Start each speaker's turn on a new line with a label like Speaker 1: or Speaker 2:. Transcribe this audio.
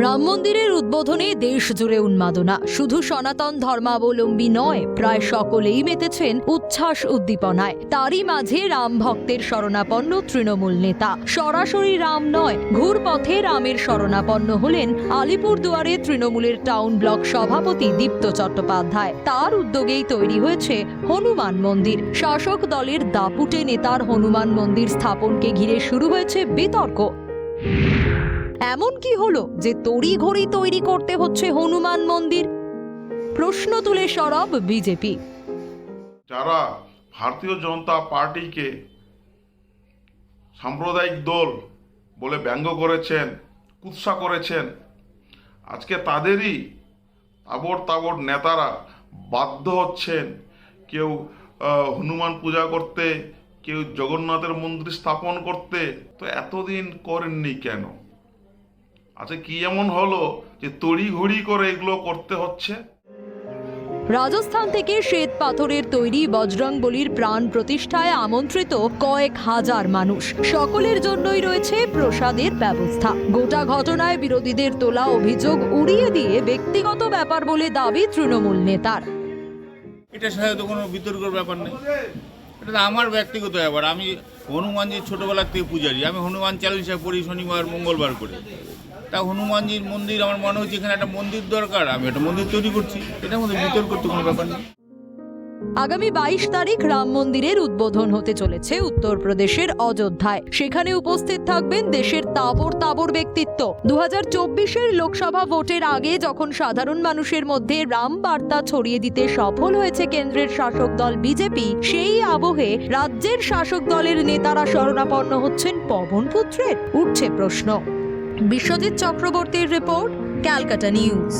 Speaker 1: রাম মন্দিরের উদ্বোধনে দেশ জুড়ে উন্মাদনা। শুধু সনাতন ধর্মাবলম্বী নয়, প্রায় সকলেই মেতেছেন উচ্ছ্বাস উদ্দীপনায়। তারই মাঝে রাম ভক্তের শরণাপন্ন তৃণমূল নেতা। সরাসরি রাম নয়, ঘুরপথে রামের শরণাপন্ন হলেন আলিপুর দুয়ারে তৃণমূলের টাউন ব্লক সভাপতি দীপ্ত চট্টোপাধ্যায়। তার উদ্যোগেই তৈরি হয়েছে হনুমান মন্দির। শাসক দলের দাপুটে নেতার হনুমান মন্দির স্থাপনকে ঘিরে শুরু হয়েছে বিতর্ক। এমন কি হলো যে তড়ি ঘড়ি তৈরি করতে হচ্ছে হনুমান মন্দির? প্রশ্ন তুলে সরব বিজেপি।
Speaker 2: যারা ভারতীয় জনতা পার্টিকে সাম্প্রদায়িক দল বলে ব্যঙ্গ করেছেন, কুৎসা করেছেন, আজকে তাদেরই তাবড় তাবড় নেতারা বাধ্য হচ্ছেন কেউ হনুমান পূজা করতে, কেউ জগন্নাথের মন্দির স্থাপন করতে। তো এতদিন করেননি কেন? আচ্ছা কি এমন হলো যে তড়িঘড়ি করে এগুলো করতে হচ্ছে?
Speaker 1: রাজস্থান থেকে শ্বেত পাথরের তৈরি বজরং বলির প্রাণ প্রতিষ্ঠায় আমন্ত্রিত কয়েক হাজার মানুষ। সকলের জন্যই রয়েছে প্রসাদের ব্যবস্থা। গোটা ঘটনায় বিরোধীদের তোলা অভিযোগ উড়িয়ে দিয়ে ব্যক্তিগত ব্যাপার বলে দাবি তৃণমূল নেতার।
Speaker 3: এটা সাথে কোনো বিতর্কের ব্যাপার নেই। এটা তো আমার ব্যক্তিগত ব্যাপার। আমি হনুমানজির ছোটোবেলার থেকে পূজারি। আমি হনুমান চালিশা পড়ি শনিবার মঙ্গলবার করে। তা হনুমানজির মন্দির, আমার মনে হচ্ছে এখানে একটা মন্দির দরকার, আমি একটা মন্দির তৈরি করছি, এটার মধ্যে বিতর্ক তো কোনো ব্যাপার নেই।
Speaker 1: আগামী বাইশ তারিখ রাম মন্দিরের উদ্বোধন হতে চলেছে উত্তরপ্রদেশের অযোধ্যায়। সেখানে উপস্থিত থাকবেন দেশের তাবর তাবর ব্যক্তিত্ব। দু হাজার লোকসভা ভোটের আগে যখন সাধারণ মানুষের মধ্যে রাম বার্তা ছড়িয়ে দিতে সফল হয়েছে কেন্দ্রের শাসক দল বিজেপি, সেই আবহে রাজ্যের শাসক দলের নেতারা শরণাপন্ন হচ্ছেন পবন পুত্রের উঠছে প্রশ্ন। বিশ্বজিৎ চক্রবর্তীর রিপোর্ট ক্যালকাটা নিউজ।